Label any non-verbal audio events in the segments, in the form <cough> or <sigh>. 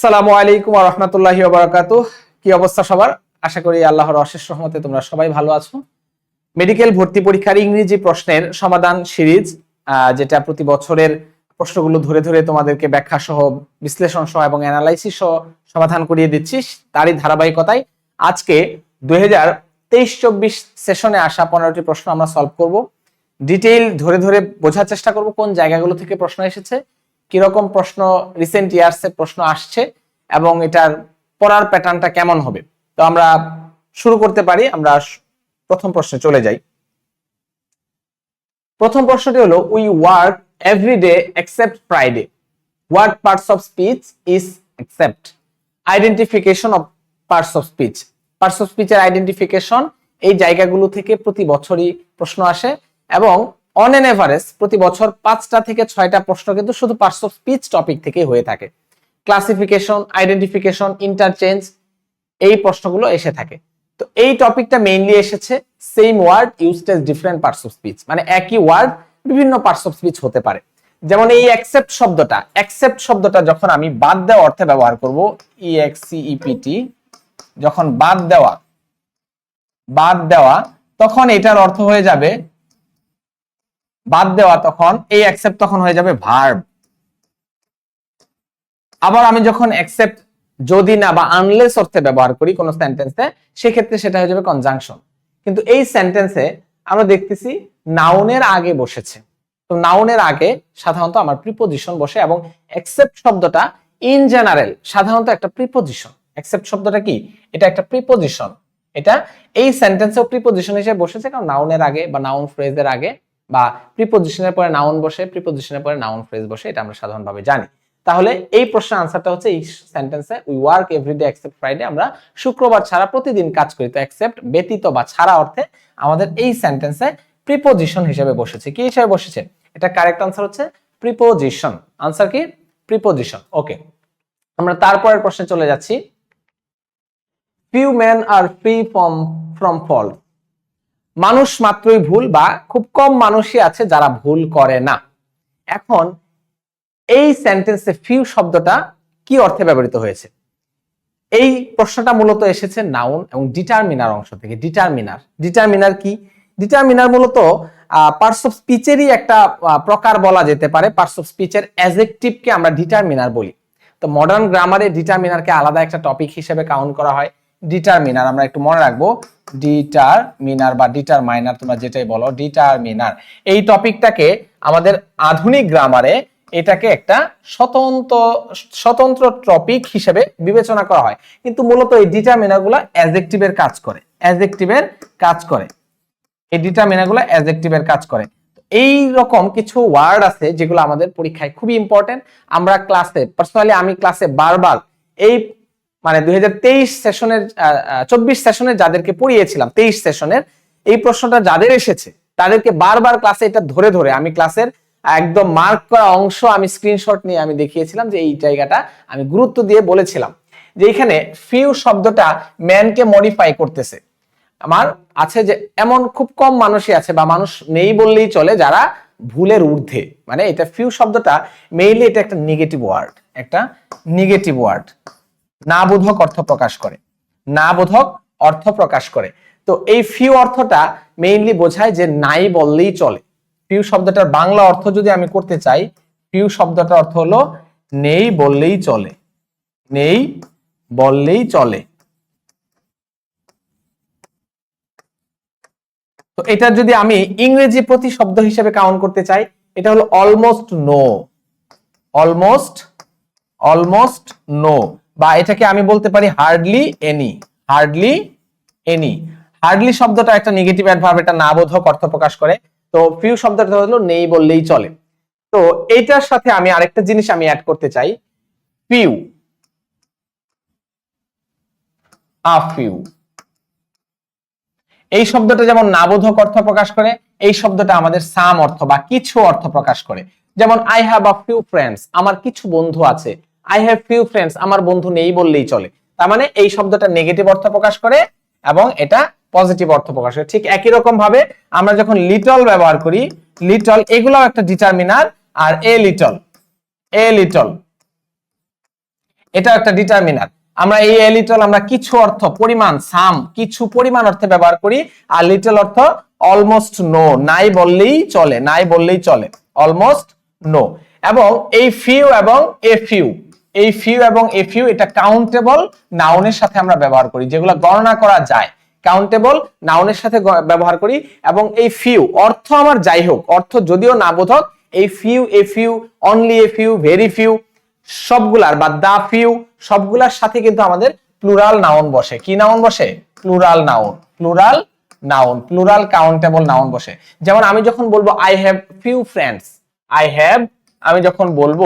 আসসালামু আলাইকুম রহমতুল্লাহি বারাকাতু কি অবস্থা সবার? আশা করি আল্লাহর অশেষ রহমতে তোমরা সবাই ভালো আছো। মেডিকেল ভর্তি পরীক্ষার ইংরেজি প্রশ্নের সমাধান সিরিজ যেটা প্রতি বছরের প্রশ্নগুলো ধরে ধরে তোমাদেরকে ব্যাখ্যা সহ বিশ্লেষণ সহ এবং অ্যানালাইসিস সহ সমাধান করিয়ে দিচ্ছিস তারই ধারাবাহিকতায়। আজকে দুই হাজার তেইশ চব্বিশ সেশনে আসা পনেরোটি প্রশ্ন আমরা সলভ করব। ডিটেইল ধরে ধরে বোঝার চেষ্টা করব কোন জায়গাগুলো থেকে প্রশ্ন এসেছে। কীরকম প্রশ্ন রিসেন্ট ইয়ার্সে প্রশ্ন আসছে এবং এটার পড়ার প্যাটার্নটা কেমন হবে? তো আমরা শুরু করতে পারি, আমরা প্রথম প্রশ্নে চলে যাই। প্রথম প্রশ্নটি হলো we work every day except Friday what parts of speech is except identification of parts of speech parts of স্পিচের identification এই জায়গাগুলো থেকে প্রতি বছরই প্রশ্ন আসে এবং অন এন এভারেজ প্রতি বছর পাঁচটা থেকে ছয়টা প্রশ্ন কিন্তু শুধু পার্টস অফ স্পিচ টপিক থেকে হয়ে থাকে। ক্লাসিফিকেশন আইডেন্টিফিকেশন ইন্টারচেঞ্জ এই প্রশ্নগুলো এসে থাকে। তো এই টপিকটা মেইনলি এসেছে same word used as different parts of speech মানে একই ওয়ার্ড বিভিন্ন পার্টস অফ স্পিচ হতে পারে। যেমন এই অ্যাকসেপ্ট শব্দটা অ্যাকসেপ্ট শব্দটা যখন আমি বাদ দেওয়া অর্থে ব্যবহার করব E ইএক্সিইপিটি যখন বাদ দেওয়া বাদ দেওয়া, তখন এটার অর্থ হয়ে যাবে বাদ দেওয়া তখন, এই অ্যাকসেপ্ট তখন হয়ে যাবে ভার্ব আবার আমি যখন অ্যাকসেপ্ট যদি না বা আনলেস অর্থে ব্যবহার করি কোন সেন্টেন্সে সেক্ষেত্রে সেটা হয়ে যাবে কনজাংশন কিন্তু এই সেন্টেন্সে আমরা দেখতেছি নাউনের আগে বসেছে। তো নাউনের আগে সাধারণত আমার প্রিপোজিশন বসে এবং অ্যাকসেপ্ট শব্দটা ইন জেনারেল সাধারণত একটা প্রিপোজিশন অ্যাকসেপ্ট শব্দটা কি? এটা একটা প্রিপোজিশন এটা এই সেন্টেন্সেও প্রিপোজিশন হিসেবে বসেছে, কারণ নাউনের আগে বা নাউন ফ্রেজের আগে বা প্রিপোজিশনের পরে নাউন বসে প্রিপোজিশনের পরে নাউন ফ্রেজ বসে, এটা আমরা সাধারণভাবে জানি। তাহলে এই প্রশ্নের আনসারটা হচ্ছে এই সেন্টেন্সে we work every day except Friday আমরা শুক্রবার ছাড়া প্রতিদিন কাজ করি। তো এক্সেপ্ট ব্যতীত বা ছাড়া অর্থে আমাদের এই সেন্টেন্সে প্রিপোজিশন হিসেবে বসেছে। কি হিসেবে বসেছে? এটা কারেক্ট আনসার হচ্ছে প্রিপোজিশন আনসার কি? প্রিপোজিশন ওকে আমরা তারপরের প্রশ্নে চলে যাচ্ছি। Few man are free from from fault মানুষ মাত্রই ভুল বা খুব কম মানুষই আছে যারা ভুল করে না। এখন এই সেন্টেন্সে ফিউ শব্দটা কি অর্থে ব্যবহৃত হয়েছে? এই প্রশ্নটা মূলত এসেছে নাউন এবং ডিটারমিনার অংশ থেকে। ডিটারমিনার ডিটারমিনার কি? ডিটারমিনার মূলত পার্টস অফ স্পিচেরই একটা প্রকার বলা যেতে পারে। পার্টস অফ স্পিচের অ্যাজেক্টিভকে আমরা ডিটারমিনার বলি। তো মডার্ন গ্রামারে ডিটারমিনারকে আলাদা একটা টপিক হিসেবে কাউন্ট করা হয়। ডিটারমিনার আমরা একটু মনে রাখব ডিটারমিনার বা ডিটারমাইনার তোমরা যেটাই বলো ডিটারমিনার এই টপিকটাকে আমাদের আধুনিক গ্রামারে এটাকে একটা স্বতন্ত্র স্বতন্ত্র টপিক হিসেবে বিবেচনা করা হয়। কিন্তু মূলত এই ডিটারমিনারগুলো অ্যাজেক্টিভের কাজ করে অ্যাজেক্টিভের কাজ করে। এই ডিটারমিনারগুলো অ্যাজেক্টিভের কাজ করে। এই রকম কিছু ওয়ার্ড আছে যেগুলো আমাদের পরীক্ষায় খুবই ইম্পর্টেন্ট আমরা ক্লাসে পার্সোনালি আমি ক্লাসে বারবার এই মানে দুই হাজার তেইশ সেশনের চব্বিশ সেশনের যাদেরকে পড়িয়েছিলাম, তেইশ সেশনের এই প্রশ্নটা যাদের এসেছে, তাদেরকে বারবার ক্লাসে এটা ধরে ধরে আমি ক্লাসের একদম মার্ক করা অংশ আমি স্ক্রিনশট নিয়ে আমি দেখিয়েছিলাম যে এই জায়গাটা আমি গুরুত্ব দিয়ে বলেছিলাম। যে এখানে ফিউ শব্দটা ম্যানকে মডিফাই করতেছে। আমার আছে যে এমন খুব কম মানুষই আছে বা মানুষ নেই বললেই চলে যারা ভুলের ঊর্ধ্বে। মানে এটা ফিউ শব্দটা মেইনলি এটা একটা নেগেটিভ ওয়ার্ড একটা নেগেটিভ ওয়ার্ড না বোধক অর্থ প্রকাশ করে। না বোধক অর্থ প্রকাশ করে। তো এই ফিউ অর্থটা মেইনলি বোঝায় যে নাই বললেই চলে। ফিউ শব্দটার বাংলা অর্থ যদি আমি করতে চাই, ফিউ শব্দটার অর্থ হলো নেই বললেই চলে। নেই বললেই চলে। তো এটা যদি আমি ইংরেজি প্রতি শব্দ হিসেবে কাউন্ট করতে চাই, এটা হলো almost no almost almost no বা এটাকে আমি বলতে পারি hardly any hardly any hardly শব্দটা একটা নেগেটিভ অ্যাডভার্ব এটা না বোধক অর্থ প্রকাশ করে। তো ফিউ শব্দটা হলো নেই বললেই চলে। তো এইটার সাথে আমি আরেকটা জিনিস আমি অ্যাড করতে চাই। ফিউ আ ফিউ এই শব্দটা যেমন নাবোধক অর্থ প্রকাশ করে, এই শব্দটা আমাদের সাম অর্থ বা কিছু অর্থ প্রকাশ করে। যেমন I have a few friends আমার কিছু বন্ধু আছে। আই হ্যাভ ফিউ ফ্রেন্ডস আমার বন্ধু নেই বললেই চলে। তার মানে এই শব্দটা নেগেটিভ অর্থ প্রকাশ করে এবং এটা পজিটিভ অর্থ প্রকাশ করে। ঠিক একই রকম ভাবে আমরা যখন লিটল ব্যবহার করি লিটল এগুলাও একটা ডিটারমিনার আর এ লিটল এ লিটল এটা একটা ডিটারমিনার আমরা এই এ লিটল আমরা কিছু অর্থ, পরিমাণ সাম কিছু পরিমাণ অর্থে ব্যবহার করি আর লিটল অর্থ অলমোস্ট নো নাই বললেই চলে, নাই বললেই চলে অলমোস্ট নো এবং এই ফিউ এবং এ ফিউ এই ফিউ এবং এ ফিউ এটা কাউন্টেবল নাউনের সাথে আমরা ব্যবহার করি, যেগুলো গণনা করা যায়। কাউন্টেবল নাউনের সাথে ব্যবহার করি এবং এই ফিউ অর্থ আমার যাই হোক, অর্থ যদিও না বোধক এই few a few only a few very few সবগুলার বা দা ফিউ সবগুলার সাথে কিন্তু আমাদের প্লুরাল নাউন বসে। কি নাউন বসে? Plural noun plural noun plural countable noun বসে। যেমন আমি যখন বলব I have few friends I have আমি যখন বলব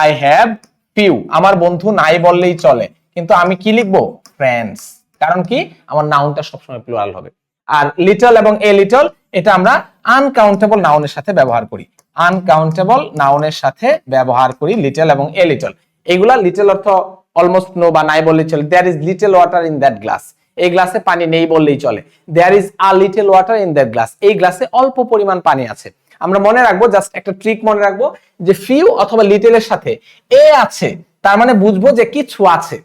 আই হ্যাভ ফিউ আমার বন্ধু নাই বললেই চলে। কিন্তু আমি কি লিখব? ফ্রেন্ডস কারণ কি? আমার নাউনটা সবসময় প্লুরাল হবে। আর লিটল এবং এ লিটল এটা আমরা আনকাউন্টেবল নাউনের সাথে ব্যবহার করি। আনকাউন্টেবল নাউনের সাথে ব্যবহার করি লিটল এবং এ লিটল এগুলা লিটল অর্থ অলমোস্ট নো বা নাই বললেই চলে। There is little water in that glass এই গ্লাসে পানি নেই বললেই চলে। There is a little water in that glass এই গ্লাসে অল্প পরিমাণ পানি আছে। আমরা মনে রাখব জাস্ট একটা ট্রিক মনে রাখব, যে ফিউ অথবা লিটলের সাথে এ আছে, তার মানে বুঝব যে কিছু আছে।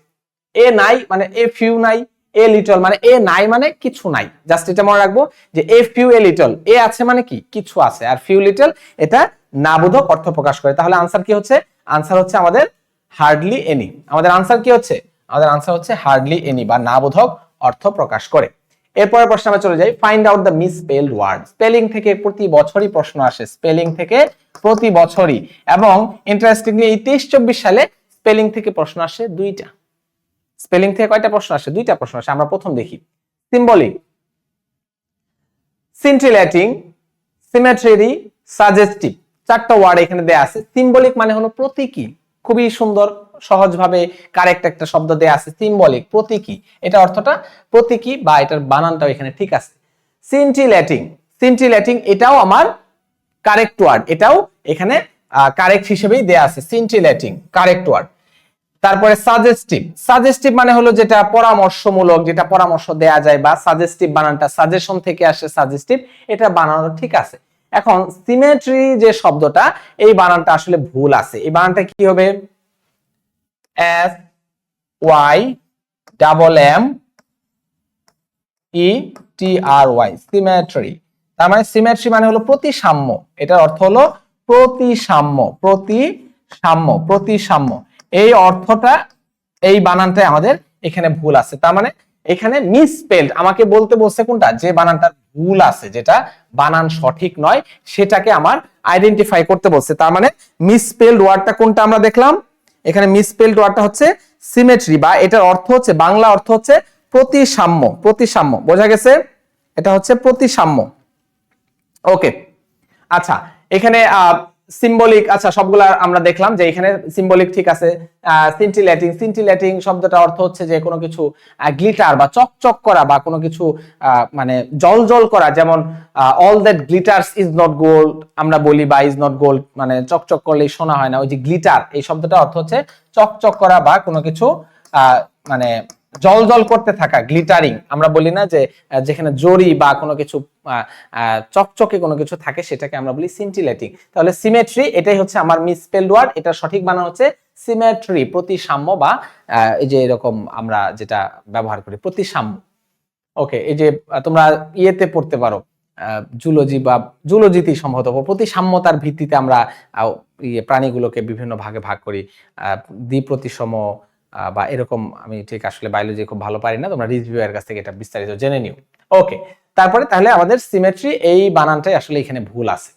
এ নাই মানে এ ফিউ নাই এ লিটল মানে এ নাই মানে কিছু নাই। জাস্ট এটা মনে রাখব যে এ ফিউ এ লিটল এ আছে মানে কি? কিছু আছে। আর ফিউ লিটল এটা নাবোধক অর্থ প্রকাশ করে। তাহলে আনসার কি হচ্ছে? আনসার হচ্ছে আমাদের হার্ডলি এনি আমাদের আনসার কি হচ্ছে? আমাদের আনসার হচ্ছে হার্ডলি এনি বা নাবোধক অর্থ প্রকাশ করে। এরপরের প্রশ্ন আমরা চলে যাই। Find out the misspelled word spelling থেকে প্রতি বছরই প্রশ্ন আসে। স্পেলিং থেকে প্রতি বছরই। এবং ইন্টারেস্টিংলি এই তেইশ চব্বিশ সালে স্পেলিং থেকে প্রশ্ন আসে দুইটা। স্পেলিং থেকে কয়টা প্রশ্ন আসে? দুইটা প্রশ্ন আসে। আমরা প্রথম দেখি। সিম্বলিক সিন্টিলেটিং সিমেট্রি সাজেস্টিভ চারটা ওয়ার্ড এখানে দেয়া আছে। সিম্বলিক মানে হলো প্রতীকী। খুবই সুন্দর, সহজভাবে কারেক্ট একটা শব্দ দেয়া আছে সিম্বলিক প্রতীকী। এটা অর্থটা প্রতীকী বা এটার বানানটাও এখানে ঠিক আছে। সিন্টিলেটিং সিন্টিলেটিং এটাও আমার কারেক্ট ওয়ার্ড এটাও এখানে কারেক্ট হিসেবেই দেয়া আছে সিন্টিলেটিং কারেক্ট ওয়ার্ড তারপরে সাজেস্টিভ সাজেস্টিভ মানে হলো যেটা পরামর্শমূলক, যেটা পরামর্শ দেয়া যায় বা সাজেস্টিভ বানানটা সাজেশন থেকে আসে সাজেস্টিভ এটা বানানো ঠিক আছে। এখন সিমেট্রি যে শব্দটা, এই বানানটা আসলে ভুল আছে। এই বানানটা কি হবে? S Y double M E T R Y symmetry তার মানে সিমেট্রি মানে হলো প্রতিসাম্য। এটার অর্থ হলো প্রতিসাম্য প্রতিসাম্য প্রতিসাম্য। এই অর্থটা এই বানানটাই আমাদের এখানে ভুল আছে। তার মানে এখানে মিসপেলড আমাকে বলতে বলছে কোনটা? যে বানানটা ভুল আছে, যেটা বানান সঠিক নয়, সেটাকে আমার আইডেন্টিফাই করতে বলছে। তার মানে মিসপেলড ওয়ার্ডটা কোনটা আমরা দেখলাম? এখানে মিসপেলড ওয়ার্ডটা হচ্ছে সিমেট্রি বা এটার অর্থ হচ্ছে, বাংলা অর্থ হচ্ছে প্রতিসাম্য প্রতিসাম্য। বোঝা গেছে? এটা হচ্ছে প্রতিসাম্য। ওকে আচ্ছা এখানে সিম্বলিক আচ্ছা সবগুলা আমরা দেখলাম যে এখানে সিম্বলিক ঠিক আছে সিন্টিলেটিং সিন্টিলেটিং শব্দটা অর্থ হচ্ছে যে কোনো কিছু গ্লিটার বা চকচক করা বা কোনো কিছু মানে জল জল করা, যেমন all that glitters is not gold আমরা বলি বা ইজ নট গোল্ড মানে চকচক করলেই শোনা হয় না, ওই যে গ্লিটার এই শব্দটা অর্থ হচ্ছে চকচক করা বা কোনো কিছু মানে জল জল করতে থাকা, গ্লিটারিং, আমরা বলি না যে যেখানে জরি বা কোনো কিছু চকচকে কোনো কিছু থাকে সেটাকে আমরা বলি সিন্টিলেটিং তাহলে সিমেট্রি এটাই হচ্ছে আমার মিসপেলড ওয়ার্ড এটা সঠিক বানান হচ্ছে সিমেট্রি প্রতিসাম্য বা এই যে এরকম আমরা যেটা ব্যবহার করি, প্রতিসাম্য। ওকে, এই যে তোমরা ইয়েতে পড়তে পারো জুলজি বা জুলজিতেই সম্ভবত, প্রতিসাম্যতার ভিত্তিতে আমরা ইয়ে প্রাণীগুলোকে বিভিন্ন ভাগে ভাগ করি দ্বিপ্রতিসম বা এরকম আমি ঠিক আসলে বায়োলজি খুব ভালো পারি না, তোমরা রিভিউ এর কাছ থেকে এটা বিস্তারিত জেনে নিও। ওকে তারপরে তাহলে আমাদের সিমেট্রি এই বানানটাই আসলে এখানে ভুল আছে।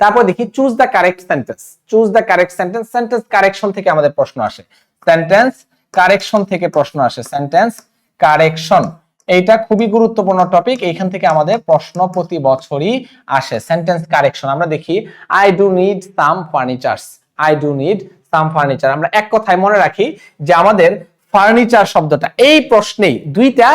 তারপর দেখি choose the correct sentence choose the correct sentence sentence correction থেকে আমাদের প্রশ্ন আসে। সেন্টেন্স কারেকশন থেকে প্রশ্ন আসে। সেন্টেন্স কারেকশন এইটা খুবই গুরুত্বপূর্ণ টপিক এইখান থেকে আমাদের প্রশ্ন প্রতি বছরই আসে। সেন্টেন্স কারেকশন আমরা দেখি I do need some furnitures I do need some furniture আমরা এক কথায় মনে রাখি যে আমাদের ফার্নিচার শব্দটা, এই প্রশ্নেই দুইটা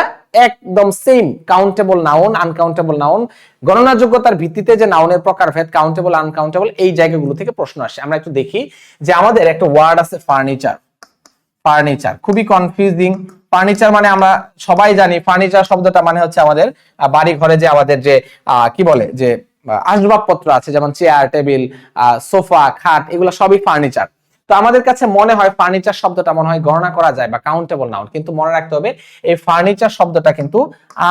একদম same countable noun uncountable noun গণনাযোগ্যতার ভিত্তিতে যে নাউনের প্রকারভেদ কাউন্টেবল আনকাউন্টেবল এই জায়গাগুলো থেকে প্রশ্ন আসে। আমরা একটু দেখি যে আমাদের একটা ওয়ার্ড আছে ফার্নিচার ফার্নিচার খুবই কনফিউজিং ফার্নিচার মানে আমরা সবাই জানি ফার্নিচার শব্দটা মানে হচ্ছে আমাদের বাড়ি ঘরে যে আমাদের যে কি বলে, যে আসবাবপত্র আছে, যেমন চেয়ার টেবিল সোফা খাট, এগুলো সবই ফার্নিচার তো আমাদের কাছে মনে হয় ফার্নিচার শব্দটা মনে হয় গণনা করা যায় বা কাউন্টেবল নাউন কিন্তু মনে রাখতে হবে এই ফার্নিচার শব্দটা কিন্তু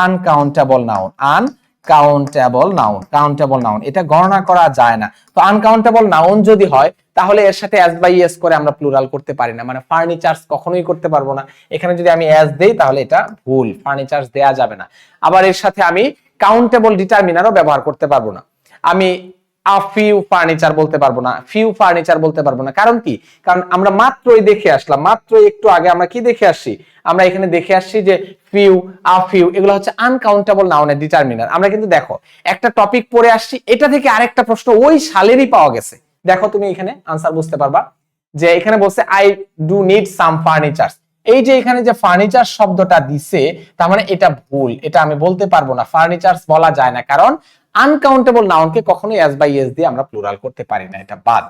uncountable noun uncountable noun countable noun এটা গণনা করা যায় না। তো আনকাউন্টেবল নাউন যদি হয়, তাহলে এর সাথে অ্যাজ বাই এস করে আমরা প্লুরাল করতে পারি না মানে ফার্নিচার্স কখনোই করতে পারব না। এখানে যদি আমি অ্যাজ দেই, তাহলে এটা ভুল ফার্নিচার্স দেয়া যাবে না। আবার এর সাথে আমি কাউন্টেবল ডিটারমিনারও ব্যবহার করতে পারব না। আমি আ ফিউ ফার্নিচার বলতে পারব না ফিউ ফার্নিচার বলতে পারব না। কারণ কি? কারণ আমরা মাত্রই দেখে আসলাম মাত্র একটু আগে আমরা কি দেখে আসছি? আমরা এখানে দেখে আসছি যে ফিউ আ ফিউ এগুলো হচ্ছে আনকাউন্টেবল নাউনের ডিটারমিনার আমরা কিন্তু দেখো, একটা টপিক পড়ে আসছি, এটা থেকে আরেকটা প্রশ্ন ওই সালেরই পাওয়া গেছে। দেখো তুমি এখানে আনসার বুঝতে পারবা যে এখানে বলছে I do need some furniture এই যে এখানে যে ফার্নিচার শব্দটা দিছে, তার মানে এটা ভুল, এটা আমি বলতে পারব না। ফার্নিচার বলা যায় না। কারণ আনকাউন্টেবল নাউনকে কখনোই এস বাই এস দিয়ে আমরা প্লুরাল করতে পারি না, এটা বাদ।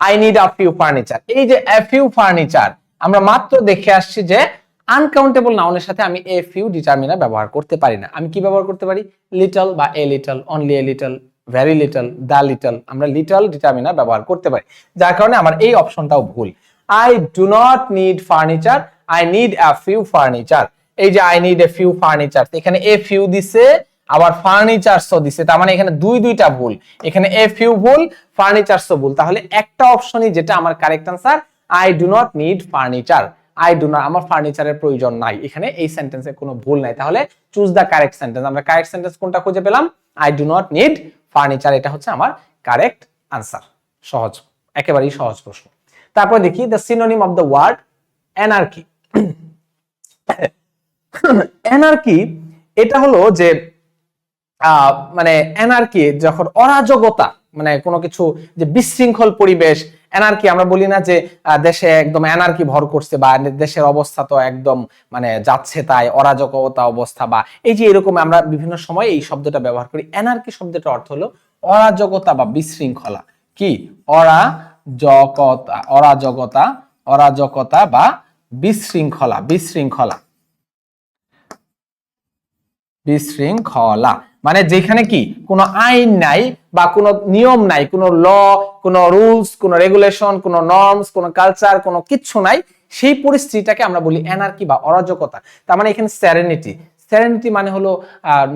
I need a few furniture এই যে এ ফিউ ফার্নিচার আমরা মাত্র দেখে আসছি যে আনকাউন্টেবল নাউনের সাথে আমি এ ফিউ ডিটারমিনার ব্যবহার করতে পারি না। আমি কি ব্যবহার করতে পারি? লিটল বা a little only a little very little the little আমরা লিটল ডিটারমিনার ব্যবহার করতে পারি। যার কারণে আমার এই অপশনটাও ভুল। I do not need furniture I need a few furniture এই যে I need a few furniture এখানে এ ফিউ দিছে আবার ফার্নিচারসও দিছে, তার মানে এখানে দুই দুইটা ভুল। এখানে এফ ইউ ভুল ফার্নিচারসও ভুল। তাহলে একটা অপশনই যেটা আমার correct answer I do not need furniture I do not আমার ফার্নিচারের প্রয়োজন নাই। এখানে এই সেন্টেন্সে কোনো ভুল নাই। তাহলে চুজ দ্য কারেক্ট সেন্টেন্স আমরা কারেক্ট সেন্টেন্স কোনটা খুঁজে পেলাম? I do not need furniture এটা হচ্ছে আমার কারেক্ট আনসার সহজ। একেবারেই সহজ প্রশ্ন। তারপর দেখি the synonym of the word anarchy anarchy এটা হলো যে মানে এনার্কি, যখন অরাজকতা মানে কোনো কিছু যে বিশৃঙ্খল পরিবেশ, এনার্কি আমরা বলি না যে দেশে একদম এনার্কি ভর করছে বা দেশের অবস্থা তো একদম মানে যাচ্ছে তাই, অরাজকতা অবস্থা বা এই যে এরকম আমরা বিভিন্ন সময় এই শব্দটা ব্যবহার করি। এনার্কি শব্দটার অর্থ হলো অরাজকতা বা বিশৃঙ্খলা। কি? অরাজকতা অরাজকতা অরাজকতা বা বিশৃঙ্খলা বিশৃঙ্খলা। বিশৃঙ্খলা। মানে যেখানে কি? কোনো আইন নাই বা কোনো নিয়ম নাই, কোনো ল, কোনো রুলস, কোনো রেগুলেশন কোনো নর্মস কোনো কালচার কোনো কিচ্ছু নাই, সেই পরিস্থিতিটাকে আমরা বলি এনার্কি বা অরাজকতা। তার মানে এখানে স্যারেনিটি স্যারেনিটি মানে হলো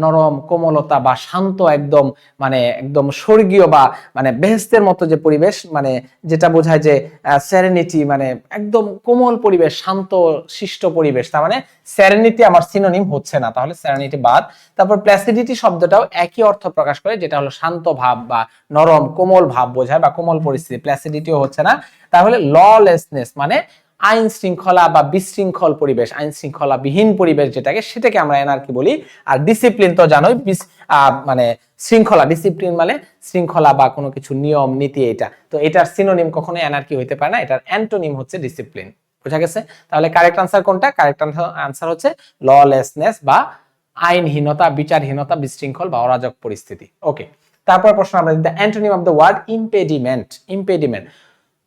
নরম, কোমলতা বা শান্ত একদম মানে একদম স্বর্গীয় বা মানে বেহেস্তের মতো যে পরিবেশ মানে যেটা বোঝায় যে স্যারেনিটি মানে একদম কোমল পরিবেশ, শান্ত, শিষ্ট পরিবেশ। তার মানে স্যারেনিটি আমার সিনোনিম হচ্ছে না। তাহলে স্যারেনিটি বাদ। তারপর প্ল্যাসিডিটি শব্দটাও একই অর্থ প্রকাশ করে, যেটা হলো শান্ত ভাব বা নরম, কোমল ভাব বোঝায় বা কোমল পরিস্থিতি। প্ল্যাসিডিটিও হচ্ছে না। তাহলে ললেসনেস মানে আইন শৃঙ্খলা বা বিশৃঙ্খল পরিবেশ আইন শৃঙ্খলা বিহীন পরিবেশ যেটাকে সেটাকে আমরা এনার্কি বলি। আর ডিসিপ্লিন তো জানোই মানে শৃঙ্খলা ডিসিপ্লিন মানে শৃঙ্খলা বা কোনো কিছু নিয়ম, নীতি এটা। তো এটার সিনোনিম কখনো এনার্কি হইতে পারে না, এটার অ্যান্টোনিম হচ্ছে ডিসিপ্লিন বোঝা গেছে? তাহলে কারেক্ট আনসার কোনটা? কারেক্ট আনসার হচ্ছে ললেসনেস বা আইনহীনতা, বিচারহীনতা, বিশৃঙ্খল বা অরাজক পরিস্থিতি। ওকে তারপর প্রশ্ন আমরা the antonym of the word impediment impediment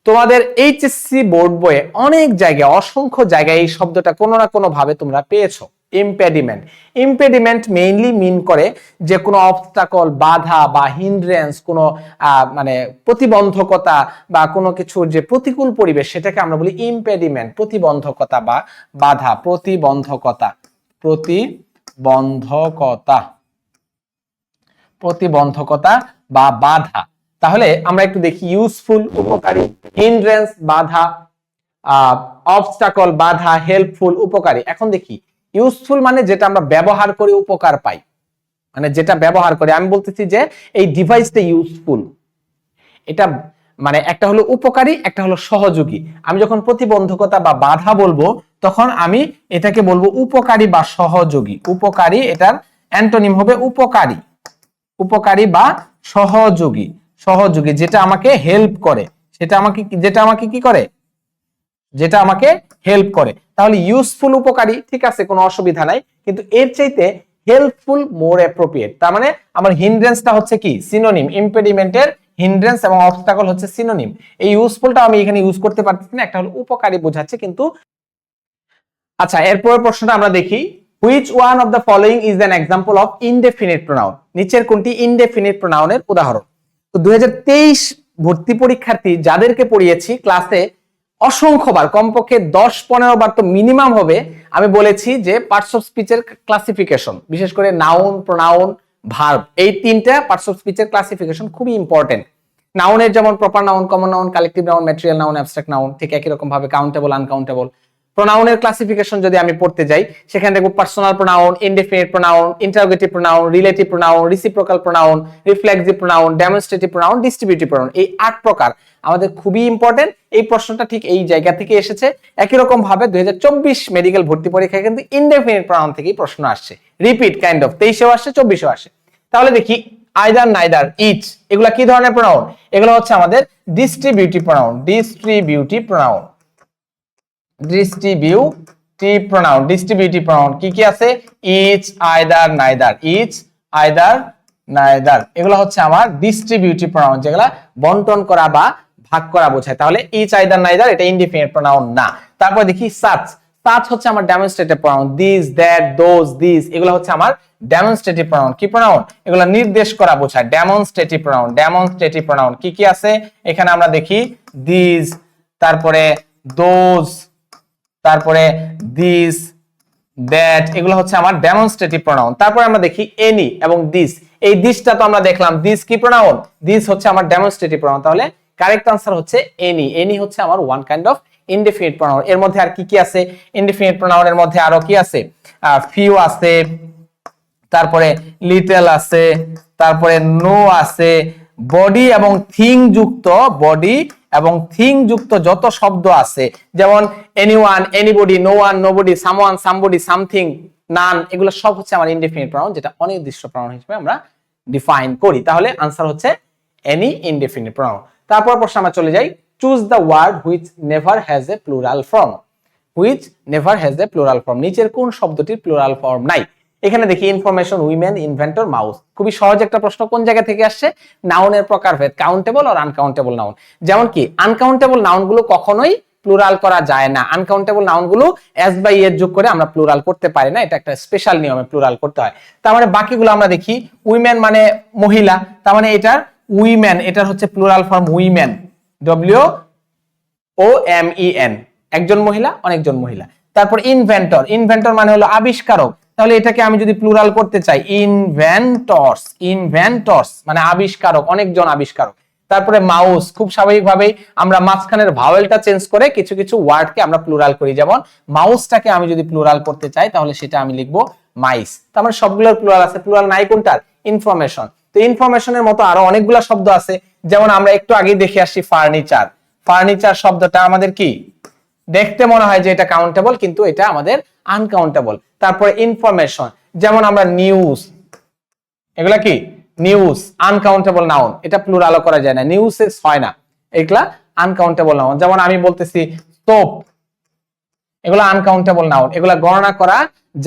তোমাদের এইচএসসি বোর্ড বইয়ে অনেক জায়গায়, অসংখ্য জায়গায় এই শব্দটা কোনো না কোনো ভাবে তোমরা পেয়েছ। ইম্পেডিমেন্ট ইম্পেডিমেন্ট মেইনলি মিন করে যে কোনো অবস্টাকল বাধা বা হিন্ড্রেন্স কোনো মানে প্রতিবন্ধকতা বা কোনো কিছুর যে প্রতিকূল পরিবেশ, সেটাকে আমরা বলি ইম্পেডিমেন্ট প্রতিবন্ধকতা বা বাধা, প্রতিবন্ধকতা। প্রতিবন্ধকতা। প্রতিবন্ধকতা বা বাধা। তাহলে আমরা একটু দেখি ইউজফুল উপকারী হিন্ড্রেন্স বাধা অবস্টাকল বাধা হেল্পফুল উপকারী। এখন দেখি ইউজফুল মানে যেটা আমরা ব্যবহার করে উপকার পাই। মানে যেটা ব্যবহার করে, আমি বলতেছি যে এই ডিভাইসটা ইউজফুল এটা মানে একটা হলো উপকারী, একটা হলো সহযোগী। আমি যখন প্রতিবন্ধকতা বা বাধা বলব, তখন আমি এটাকে বলব উপকারী বা সহযোগী। উপকারী এটার অ্যান্টোনিম হবে উপকারী। উপকারী বা সহযোগী। সহযোগী, যেটা আমাকে হেল্প করে। সেটা আমাকে যেটা আমাকে কি করে? যেটা আমাকে হেল্প করে। তাহলে ইউজফুল উপকারী, ঠিক আছে, কোনো অসুবিধা নাই। কিন্তু এর চাইতে হেল্পফুল মোর অ্যাপ্রোপ্রিয়েট তার মানে আমার হিন্ড্রেন্সটা হচ্ছে কি? সিনোনিম ইম্পেডিমেন্টের হিন্ড্রেন্স এবং অবস্টাকল হচ্ছে সিনোনিম এই ইউজফুলটা আমি এখানে ইউজ করতে পারতেছি না, একটা হলো উপকারী বোঝাচ্ছে, কিন্তু আচ্ছা এরপরের প্রশ্নটা আমরা দেখি। Which one of the following is an example of indefinite pronoun নিচের কোনটি ইনডেফিনিট প্রোনাউনের উদাহরণ? তো দুই হাজার তেইশ ভর্তি পরীক্ষার্থী যাদেরকে পড়িয়েছি ক্লাসে অসংখ্যবার, কমপক্ষে দশ পনেরো বার তো মিনিমাম হবে, আমি বলেছি যে পার্টস অফ স্পিচের ক্লাসিফিকেশন বিশেষ করে নাউন প্রোনাউন ভার্ব এই তিনটা পার্টস অফ স্পিচের ক্লাসিফিকেশন খুবই ইম্পর্টেন্ট নাউনের যেমন proper noun common noun collective noun material noun abstract noun ঠিক একই রকম ভাবে কাউন্টেবল আনকাউন্টেবল প্রোনাউনের ক্লাসিফিকেশন যদি আমি পড়তে যাই, সেখানে দেখব personal pronoun indefinite pronoun interrogative pronoun relative pronoun reciprocal pronoun reflexive pronoun demonstrative pronoun distributive pronoun এই আট প্রকার আমাদের খুবই ইম্পর্টেন্ট এই প্রশ্নটা ঠিক এই জায়গা থেকে এসেছে। একই রকম ভাবে দুই হাজার চব্বিশ মেডিকেল ভর্তি পরীক্ষায় কিন্তু ইনডেফিনিট প্রোনাউন থেকেই প্রশ্ন আসছে। রিপিট কাইন্ড অফ তেইশেও আসছে, চব্বিশেও আসে তাহলে দেখি আইদার নাইদার ইচ এগুলা কি ধরনের প্রোনাউন এগুলো হচ্ছে আমাদের distributive pronoun distributive pronoun distributive pronoun distributive pronoun কি কি আছে? Each either neither each either neither এগুলো হচ্ছে আমার ডিস্ট্রিবিউটিভ প্রোনাউন যেগুলা বন্টন করা বা ভাগ করা বোঝায়। তাহলে ইচ আইদার নাইদার এটা ইনডিফিনিট প্রোনাউন না। তারপর দেখি সাচ সাচ হচ্ছে আমার demonstrative pronoun this that those this এগুলো হচ্ছে আমার ডেমনস্ট্রেটিভ প্রোনাউন কি প্রোনাউন এগুলো নির্দেশ করা বোঝায়। ডেমনস্ট্রেটিভ প্রোনাউন ডেমনস্ট্রেটিভ প্রোনাউন কি কি আছে? এখানে আমরা দেখি দিস তারপরে দোজ তারপরে দিস দ্যাট এগুলো হচ্ছে আমার ডেমনস্ট্রেটিভ প্রোনাউন তারপরে আমরা দেখি এনি এবং দিস এই দিসটা তো আমরা দেখলাম। দিস কি প্রোনাউন দিস হচ্ছে আমার ডেমনস্ট্রেটিভ প্রোনাউন তাহলে কারেক্ট আনসার হচ্ছে এনি এনি হচ্ছে আমার one kind of indefinite pronoun এর মধ্যে আর কি কি আছে? ইনডিফিনিট প্রোনাউনের মধ্যে আরও কি আছে? ফিউ আছে, তারপরে লিটল আছে, তারপরে নো আছে। বডি এবং থিং যুক্ত বডি এবং থিং যুক্ত যত শব্দ আছে, যেমন anyone anybody no one nobody nobody someone somebody something none এগুলো সব হচ্ছে আমার ইনডিফিনিট প্রোনাউন যেটা অনির্দিষ্ট প্রোনাউন হিসেবে আমরা ডিফাইন করি। তাহলে আনসার হচ্ছে এনি ইনডিফিনিট প্রোনাউন তারপর প্রশ্ন আমরা চলে যাই। Choose the word which never has a plural form which never has a plural form নিচের কোন শব্দটির প্লুরাল ফর্ম নাই? এখানে দেখি ইনফরমেশন উইমেন ইনভেন্টর মাউস খুবই সহজ একটা প্রশ্ন, কোন জায়গা থেকে আসছে? নাউনের প্রকারভেদ কাউন্টেবল আর আনকাউন্টেবল নাউন যেমন কি আনকাউন্টেবল নাউনগুলো কখনোই প্লুরাল করা যায় না। আনকাউন্টেবল নাউনগুলো এস বাই এর যোগ করে আমরা প্লুরাল করতে পারি না, এটা একটা স্পেশাল নিয়মে প্লুরাল করতে হয়। তার মানে বাকিগুলো আমরা দেখি উইমেন মানে মহিলা, তার মানে এটার উইমেন এটার হচ্ছে plural form women W O M E N একজন মহিলা, অনেকজন মহিলা। তারপর ইনভেন্টর ইনভেন্টর মানে হলো আবিষ্কারক। তাহলে এটাকে আমি যদি প্লুরাল করতে চাই ইনভেন্টরস ইনভেন্টরস মানে আবিষ্কারক, অনেকজন আবিষ্কারক। তারপরে মাউস খুব স্বাভাবিকভাবেই আমরা মাঝখানের ভাওয়েলটা চেঞ্জ করে কিছু কিছু ওয়ার্ডকে আমরা প্লুরাল করি। যেমন মাউসটাকে আমি যদি প্লুরাল করতে চাই, তাহলে সেটা আমি লিখব মাইস তার মানে সবগুলোর প্লুরাল আছে। প্লুরাল নাই কোনটার? ইনফরমেশন তো ইনফরমেশনের মতো আরও অনেকগুলো শব্দ আছে। যেমন আমরা একটু আগেই দেখে আসছি ফার্নিচার ফার্নিচার শব্দটা আমাদের কি? দেখতে মনে হয় যে এটা কাউন্টেবল কিন্তু এটা আমাদের আনকাউন্টেবল তারপরে ইনফরমেশন যেমন আমরা নিউজ এগুলা কি? নিউজ আনকাউন্টেবল নাউন এটা প্লুরালও করা যায় না নিউজেস হয় না, এগুলা আনকাউন্টেবল নাউন যেমন আমি বলতেছি সোপ এগুলো আনকাউন্টেবল নাউন এগুলা গণনা করা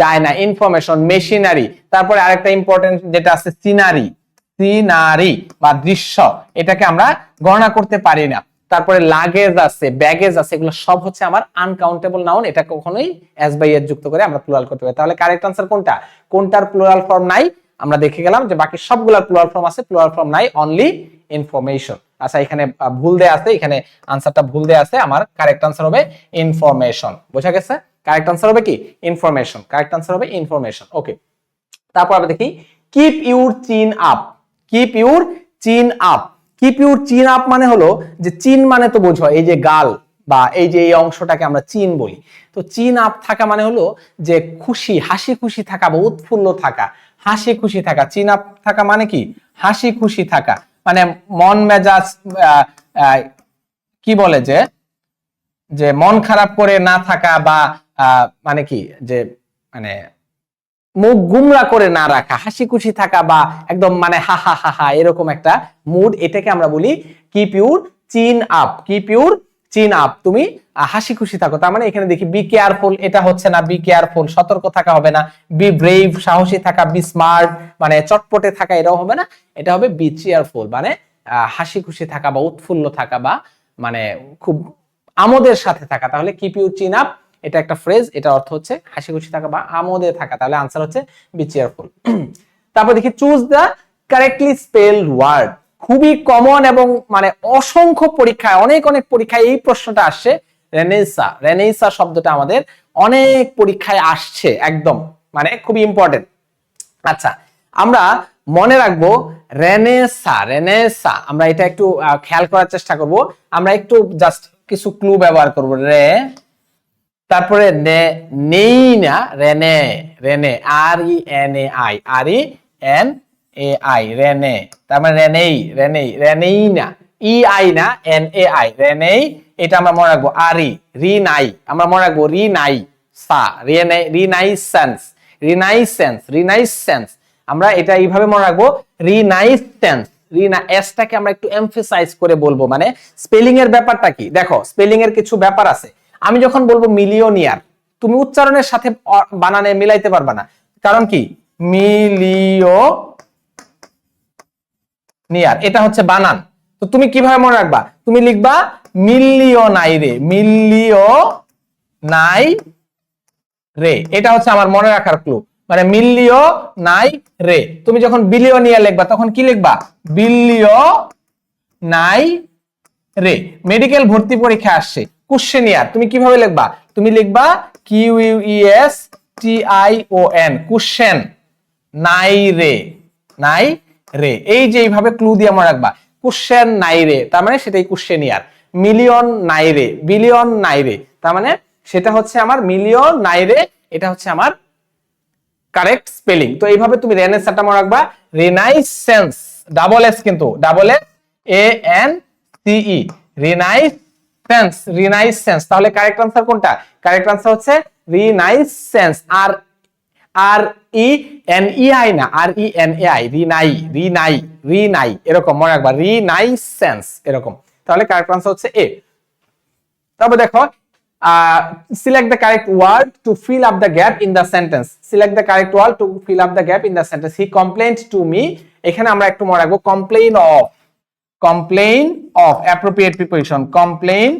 যায় না ইনফরমেশন মেশিনারি তারপরে আরেকটা ইম্পর্টেন্ট যেটা আছে সিনারি সিনারি বা দৃশ্য, এটাকে আমরা গণনা করতে পারি না। তারপরে লাগেজ আছে ব্যাগেজ আছে, এগুলো সব হচ্ছে আমার আনকাউন্টেবল নাউন এটা কখনোই এস বাই এর যুক্ত করে আমরা প্লুরাল করতে পারি। তাহলে কারেক্ট আনসার কোনটা? কোনটার প্লুরাল ফর্ম নাই? আমরা দেখে গেলাম যে বাকি সবগুলোর প্লুরাল ফর্ম আছে প্লুরাল ফর্ম নাই অনলি ইনফরমেশন আচ্ছা এখানে ভুল দেয়া আছে, এখানে আনসারটা ভুল দেয়া আছে, আমার কারেক্ট আনসার হবে ইনফরমেশন বোঝা গেছে? কারেক্ট আনসার হবে কি? ইনফরমেশন কারেক্ট আনসার হবে ইনফরমেশন ওকে তারপর আমরা দেখি keep your chin up keep your chin up keep your chin up মানে হলো যে চিন মানে তো বোঝো, এই যে গাল বা এই যে এই অংশটাকে আমরা চিন বলি। তো চিন আপ থাকা মানে হলো যে খুশি, হাসি খুশি থাকা বা উৎফুল্ল থাকা। হাসি খুশি থাকা চিন আপ থাকা মানে কি? হাসি খুশি থাকা। মানে মন মেজাজ কি বলে যে? যে মন খারাপ করে না থাকা বা মানে কি? যে মানে মুখ গুমরা করে না রাখা হাসি খুশি থাকা বা একদম মানে হা হা হা হা এরকম একটা মুড এটাকে আমরা বলি keep your chin up keep your chin up তুমি হাসি খুশি থাকো, তার মানে এখানে দেখি বি কেয়ারফুল এটা হচ্ছে না বি কেয়ারফুল সতর্ক থাকা হবে না। বি ব্রেভ সাহসী থাকা বি স্মার্ট মানে চটপটে থাকা, এটাও হবে না। এটা হবে বি চেয়ারফুল মানে হাসি খুশি থাকা বা উৎফুল্ল থাকা বা মানে খুব আমোদের সাথে থাকা। তাহলে কিপ ইউ চিন আপ এটা একটা ফ্রেজ এটা অর্থ হচ্ছে হাসি খুশি থাকা বা আমোদে থাকা। তাহলে আনসার হচ্ছে বি চেয়ারফুল <clears throat> তারপর দেখি choose the correctly spelled word খুবই কমন এবং মানে অসংখ্য পরীক্ষায়, অনেক অনেক পরীক্ষায় এই প্রশ্নটা আসছে রেনেসা রেনেসা শব্দটা আমাদের অনেক পরীক্ষায় আসছে, একদম মানে খুবই ইম্পর্টেন্ট আচ্ছা আমরা মনে রাখব রেনেসা রেনেসা আমরা এটা একটু খেয়াল করার চেষ্টা করব। আমরা একটু জাস্ট কিছু ক্লু ব্যবহার করব। রে তারপরে নেই না, রেনে Rene R E N A I R E N A I Rene, তার মানে রেনেই রেনেই রেনেই না ই আই না এন এ আই রেনেই, এটা আমরা মনে রাখব আর ই রি নাই আমরা মনে রাখব রি নাই সা, রিনে, রিনাইসেন্স রিনাইসেন্স রিনাইসেন্স, আমরা এটা এইভাবে মনে রাখব, রিনাইসেন্স, রিনা, এসটাকে আমরা একটু এমফেসাইজ করে বলব মানে স্পেলিং এর ব্যাপারটা কি? দেখো, স্পেলিং এর কিছু ব্যাপার আছে আমি যখন বলব মিলিয়নিয়ার, তুমি উচ্চারণের সাথে বানানে মিলাইতে পারবা না। কারণ কি? মিলিও নিয়ার এটা হচ্ছে বানান। তো তুমি কীভাবে মনে রাখবা? তুমি লিখবা মিলিও নাই রে মিলিও নাই রে এটা হচ্ছে আমার মনে রাখার ক্লু মানে মিলিও নাই রে তুমি যখন বিলিয়নিয়ার লিখবা, তখন কি লিখবা? বিলিও নাই রে মেডিকেল ভর্তি পরীক্ষা আসছে। কুশ্চেনিয়ার তুমি কীভাবে লিখবা? তুমি লিখবা Q U S T I O N question নাই রে নাই রে, এই যে এইভাবে ক্লু দিয়ে মনে রাখবা। কুশ্চেন নাই রে, তার মানে সেটাই কুশ্চেনিয়ার মিলিয়ন নাই রে বিলিয়ন নাই রে, তার মানে সেটা হচ্ছে আমার মিলিয়ন নাই রে, এটা হচ্ছে আমার কারেক্ট স্পেলিং তো এইভাবে তুমি রেনেসাটা মনে রাখবা। রিনাইসেন্স ডাবল এস কিন্তু double S A N C E renaissance renaissance তাহলে কারেক্ট আনসার কোনটা? কারেক্ট আনসার হচ্ছে renaissance R R E N E I না R E N A I Rinnai Rinnai Rinnai এরকম, মনে রাখবা রিনাইসেন্স এরকম। তাহলে কারেক্ট আনসার হচ্ছে এ তবে দেখো select the correct word to fill up the gap in the sentence select the correct word to fill up the gap in the sentence he complained to me এখানে আমরা একটু মনে রাখব complain of complain of appropriate preposition complain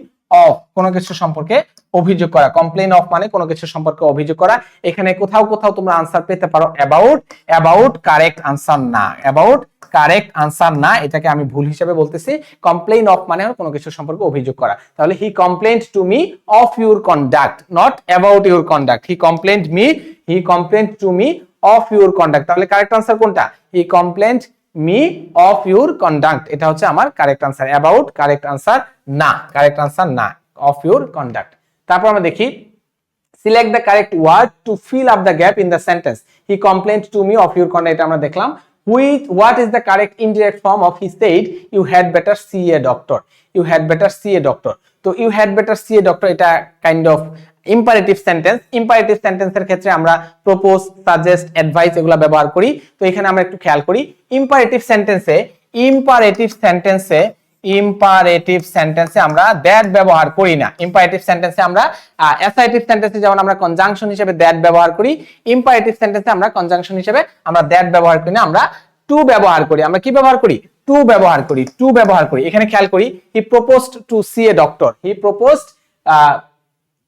of কোনো কিছু সম্পর্কে অভিযোগ করা। কমপ্লেইন অফ মানে কোনো কিছু সম্পর্কে অভিযোগ করা। এখানে কোথাও কোথাও তোমরা আনসার পেতে পারো অ্যাবাউট অ্যাবাউট কারেক্ট আনসার না। অ্যাবাউট কারেক্ট আনসার না, এটাকে আমি ভুল হিসেবে বলতেছি। কমপ্লেইন অফ মানে কোনো কিছু সম্পর্কে অভিযোগ করা। তাহলে he complained to me of your conduct not about your conduct he complained me he complained to me of your conduct তাহলে কারেক্ট আনসার কোনটা? He complained me of your conduct এটা হচ্ছে আমার correct answer about correct answer না। Correct answer না। Of your conduct তারপর আমরা দেখি select the correct word to fill up the gap in the sentence he complained to me of your conduct আমরা দেখলাম। Which what is the correct indirect form of he said you had better see a doctor you had better see a doctor তো you had better see a doctor এটা kind of imperative sentence imperative সেন্টেন্সের ক্ষেত্রে আমরা propose suggest advice এগুলো ব্যবহার করি। তো এখানে আমরা একটু খেয়াল করি। ইম্পারেটিভ সেন্টেন্সে ইম্পারেটিভ সেন্টেন্সে ইম্পারেটিভ সেন্টেন্সে আমরা দ্যাট ব্যবহার করি না। ইম্পারেটিভ সেন্টেন্সে আমরা অ্যাসাইটিভ সেন্টেন্সে যেমন আমরা কনজাংশন হিসেবে দ্যাট ব্যবহার করি ইম্পারেটিভ সেন্টেন্সে আমরা কনজাংশন হিসেবে আমরা দ্যাট ব্যবহার করি না, আমরা টু ব্যবহার করি। আমরা কি ব্যবহার করি? টু ব্যবহার করি টু ব্যবহার করি। এখানে খেয়াল করি he proposed to see a doctor he proposed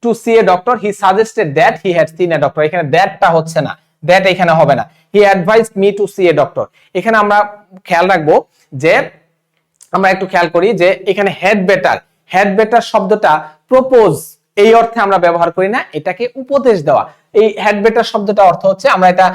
to see a doctor he suggested that he had seen a doctor এখানে দ্যাটটা হচ্ছে না। দ্যাট এখানে হবে না। He advised me to see a doctor এখানে আমরা খেয়াল রাখব যে, আমরা একটু খেয়াল করি যে, এখানে হেড বেটার হেড বেটার শব্দটা প্রপোজ এই অর্থে আমরা ব্যবহার করি না। এটাকে উপদেশ দেওয়া। এই হেড বেটার শব্দটা অর্থ হচ্ছে, আমরা এটা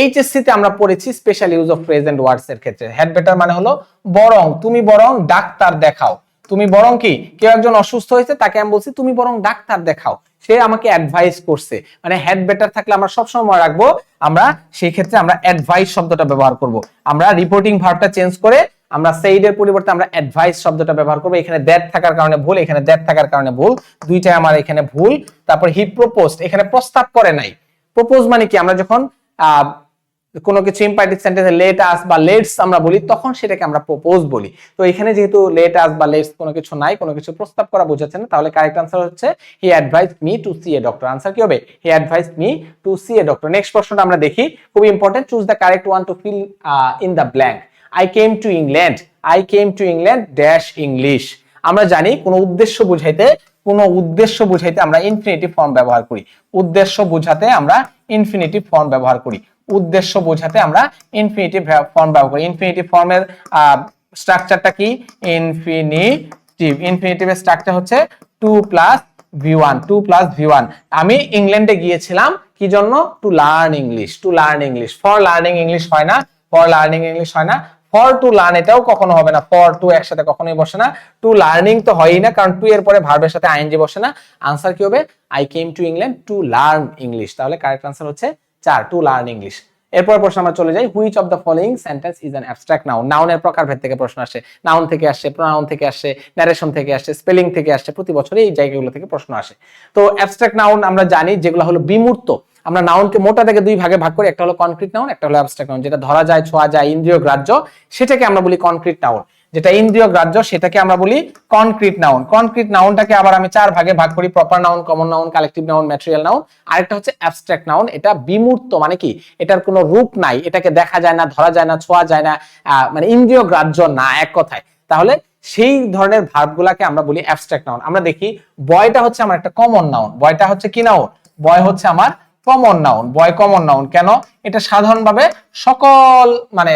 এইচএসসি তে আমরা পড়েছি special use of present words এর ক্ষেত্রে। হেড বেটার মানে হলো বরং, তুমি বরং ডাক্তার দেখাও। তুমি বরং কি কেউ একজন অসুস্থ হয়েছে, তাকে আমি বলছি, তুমি বরং ডাক্তার দেখাও। সে আমাকে অ্যাডভাইস করছে। মানে হেড বেটার থাকলে আমরা সবসময় মনে রাখব, আমরা সেই ক্ষেত্রে আমরা অ্যাডভাইস শব্দটা ব্যবহার করব। আমরা রিপোর্টিং ভার্বটা চেঞ্জ করে আমরা সেইডের পরিবর্তে আমরা অ্যাডভাইস শব্দটা ব্যবহার করব। এখানে দ্যাট থাকার কারণে ভুল, এখানে দ্যাট থাকার কারণে ভুল। দুইটাই আমার এখানে ভুল। তারপর হি প্রপোজড এখানে প্রস্তাব করে নাই। প্রপোজ মানে কি? আমরা যখন কোনো কিছু ইম্পারেটিভ সেন্টেন্সে লেট আস বা লেটস আমরা বলি, তখন সেটাকে আমরা প্রপোজ বলি। তো এখানে যেহেতু লেট আস বা লেটস কোনো কিছু নাই, কোনো কিছু প্রস্তাব করা বোঝাচ্ছে না, তাহলে কারেক্ট আনসার হচ্ছে he advised me to see a doctor answer কি হবে? He advised me to see a doctor next প্রশ্নটা আমরা দেখি, খুব important choose the correct one to fill in the blank I came to England I came to England dash English আমরা জানি কোনো উদ্দেশ্য বুঝাইতে, কোনো উদ্দেশ্য বুঝাইতে আমরা ইনফিনিটিভ ফর্ম ব্যবহার করি। উদ্দেশ্য বুঝাতে আমরা ইনফিনিটিভ ফর্ম ব্যবহার করি। উদ্দেশ্য বোঝাতে আমরা ইনফিনিটিভ ফর্ম ব্যবহার করি। ইনফিনিটিভ ফর্মের স্ট্রাকচারটা কি? ইনফিনিটিভ ইনফিনিটিভের স্ট্রাকচার হচ্ছে to plus V one to plus V one আমি ইংল্যান্ডে গিয়েছিলাম, কি জন্য? To learn English to learn English for learning English হয় না ফর লার্নিং ইংলিশ হয় না। ফর টু লার্ন এটাও কখনো হবে না। ফর টু একসাথে কখনোই বসে না। টু লার্নিং তো হয়ই না, কারণ টু এর পরে ভার্বের সাথে আইএনজি বসে না। আনসার কি হবে? I came to England to learn English তাহলে কারেক্ট আনসার হচ্ছে চার টু লার্ন ইংলিশ এরপর প্রশ্ন আমরা চলে যাই which of the following sentence is an abstract noun নাউনের প্রকারভেদ থেকে প্রশ্ন আসে। নাউন থেকে আসে প্রোনাউন থেকে আসে ন্যারেশন থেকে আসে স্পেলিং থেকে আসে, প্রতি বছর এই জায়গাগুলো থেকে প্রশ্ন আসে। তো অ্যাবস্ট্রাক্ট নাউন আমরা জানি যেগুলো হলো বিমূর্ত। আমরা নাউনকে মোটা থেকে দুই ভাগে ভাগ করি, একটা হলো কনক্রিট নাউন একটা হলো অ্যাবস্ট্রাক্ট নাউন যেটা ধরা যায়, ছোঁয়া যায়, ইন্দ্রিয় গ্রাহ্য, সেটাকে আমরা বলি কনক্রিট নাউন যেটা ইন্দ্রিয় গ্রাহ্য, সেটাকে আমরা বলি কনক্রিট নাউন কনক্রিট নাউনটাকে আবার আমি চার ভাগে ভাগ করি proper noun common noun collective noun material noun আরেকটা হচ্ছে অ্যাবস্ট্রাক্ট নাউন এটা বিমূর্ত মানে কি? এটার কোনো রূপ নাই, এটাকে দেখা যায় না, ধরা যায় না, ছোঁয়া যায় না মানে ইন্দ্রিয় গ্রাহ্য না, এক কথায়। তাহলে সেই ধরনের ভার্বগুলাকে আমরা বলি অ্যাবস্ট্রাক্ট নাউন আমরা দেখি বয়টা হচ্ছে আমার একটা কমন নাউন বয়টা হচ্ছে কি নাউন বয় হচ্ছে আমার common noun boy common noun কেন? এটা সাধারণভাবে সকল মানে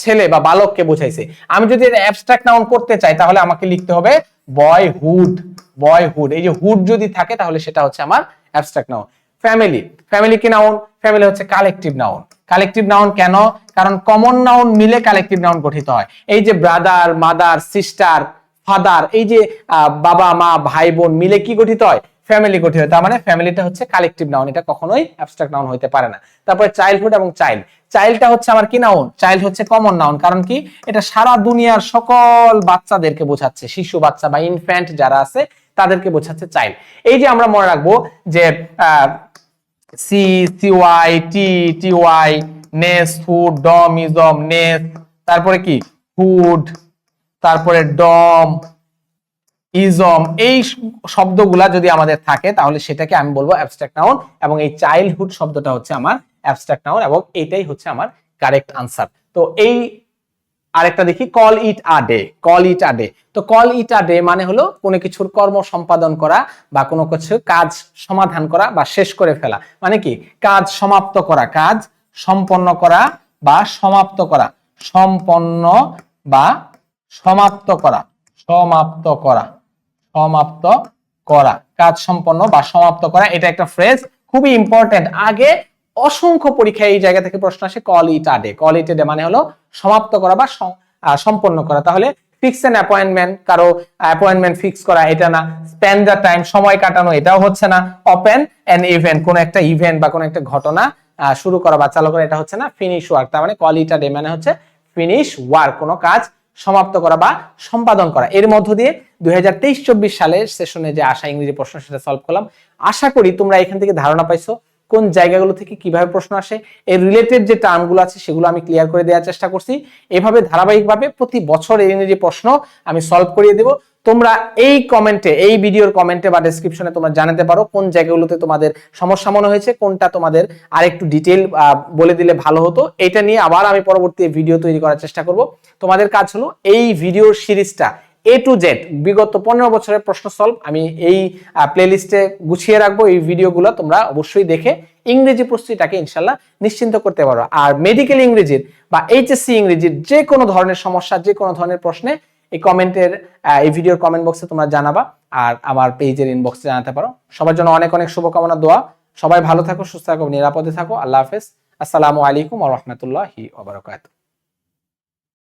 ছেলে বা বালককে বোঝাইছে। আমি যদি এটা অ্যাবস্ট্রাক্ট নাউন করতে চাই, তাহলে আমাকে লিখতে হবে বয় হুড বয় হুড এই যে হুড যদি থাকে, তাহলে সেটা হচ্ছে আমার অ্যাবস্ট্রাক্ট নাউন ফ্যামিলি ফ্যামিলি কি নাউন ফ্যামিলি হচ্ছে কালেকটিভ নাউন কালেকটিভ নাউন কেন? কারণ কমন নাউন মিলে কালেকটিভ নাউন গঠিত হয়। এই যে ব্রাদার মাদার সিস্টার ফাদার এই যে বাবা, মা, ভাই, বোন মিলে কি গঠিত হয়? ফ্যামিলি গঠিত তার মানে ফ্যামিলিটা হচ্ছে কালেকটিভ নাউন এটা কখনোই অ্যাবস্ট্রাক্ট নাউন হতে পারে না। তারপরে চাইল্ডহুড এবং চাইল্ড চাইল্ডটা হচ্ছে আমার কি নাউন চাইল্ড হচ্ছে কমন নাউন কারণ কি? এটা সারা দুনিয়ার সকল বাচ্চাদেরকে বোঝাচ্ছে। শিশু বাচ্চা বা ইনফ্যান্ট যারা আছে, তাদেরকে বোঝাচ্ছে চাইল্ড এই যে আমরা মনে রাখব যে C C Y T T Y ness hood dom ism ness তারপরে কি? ফুড তারপরে ডম ইজম এই শব্দগুলা যদি আমাদের থাকে, তাহলে সেটাকে আমি বলব অ্যাবস্ট্রাক্ট নাউন এবং এই চাইল্ডহুড শব্দটা হচ্ছে আমার অ্যাবস্ট্রাক্ট নাউন এবং এটাই হচ্ছে আমার কারেক্ট আনসার তো এই আরেকটা দেখি call it a day call it a day তো কল ইট আ ডে মানে হলো কোনো কিছুর কর্ম সম্পাদন করা বা কোনো কিছু কাজ সমাধান করা বা শেষ করে ফেলা। মানে কি? কাজ সমাপ্ত করা, কাজ সম্পন্ন করা বা সমাপ্ত করা। সম্পন্ন বা সমাপ্ত করা সমাপ্ত করা। সমাপ্ত করা, কাজ সম্পন্ন বা সমাপ্ত করা, এটা একটা ফ্রেজ খুবই ইম্পর্টেন্ট আগে অসংখ্য পরীক্ষায় এই জায়গা থেকে প্রশ্ন আসে কল ইট আডে কল ইট আডে মানে হলো সমাপ্ত করা বা সম্পন্ন করা। তাহলে ফিক্স এন অ্যাপয়েন্টমেন্ট কারও অ্যাপয়েন্টমেন্ট ফিক্স করা এটা না। স্পেন্ড দ্য টাইম সময় কাটানো এটাও হচ্ছে না। ওপেন এন ইভেন্ট কোন একটা ইভেন্ট বা কোন একটা ঘটনা শুরু করা বা চালু করা, এটা হচ্ছে না ফিনিশ ওয়ার্ক তার মানে কল ইট আডে মানে হচ্ছে ফিনিশ ওয়ার্ক কোনো কাজ সমাপ্ত করা বা সম্পাদন করা। এর মধ্য দিয়ে দুই হাজার তেইশ চব্বিশ সালের সেশনে যে আসা ইংরেজি প্রশ্ন সেটা সলভ করলাম। আশা করি তোমরা এখান থেকে ধারণা পাইছো। কোন জায়গাগুলো থেকে কীভাবে প্রশ্ন আসে, এর রিলেটেড যে টার্মগুলো আছে সেগুলো আমি ক্লিয়ার করে দেওয়ার চেষ্টা করছি। এভাবে ধারাবাহিকভাবে প্রতি বছর এই ইংরেজি প্রশ্ন আমি সলভ করিয়ে দেব। তোমরা এই কমেন্টে এই ভিডিওর কমেন্টে বা ডেসক্রিপশনে তোমরা জানাতে পারো কোন জায়গাগুলোতে তোমাদের সমস্যা মনে হয়েছে, কোনটা তোমাদের আরেকটু ডিটেল বলে দিলে ভালো হতো। এটা নিয়ে আবার আমি পরবর্তী ভিডিও তৈরি করার চেষ্টা করব। তোমাদের কাজ হলো এই ভিডিওর সিরিজটা এ টু জেড বিগত পনেরো বছরের প্রশ্ন সলভ আমি এই প্লেলিস্টে গুছিয়ে রাখব এই ভিডিওগুলো তোমরা অবশ্যই দেখে ইংরেজি প্রস্তুতিটাকে ইনশাল্লাহ নিশ্চিন্ত করতে পারো। আর মেডিকেল ইংরেজির বা এইচএসসি ইংরেজির যে কোনো ধরনের সমস্যা যে কোনো ধরনের প্রশ্নে এই কমেন্টের এই ভিডিওর কমেন্ট বক্সে তোমরা জানাবা আর আমার পেজের ইনবক্সে জানাতে পারো। সবার জন্য অনেক অনেক শুভকামনা, দোয়া। সবাই ভালো থাকো, সুস্থ থাকো, নিরাপদে থাকো। আল্লাহ হাফেজ। আসসালামু আলাইকুম ওয়া রাহমাতুল্লাহি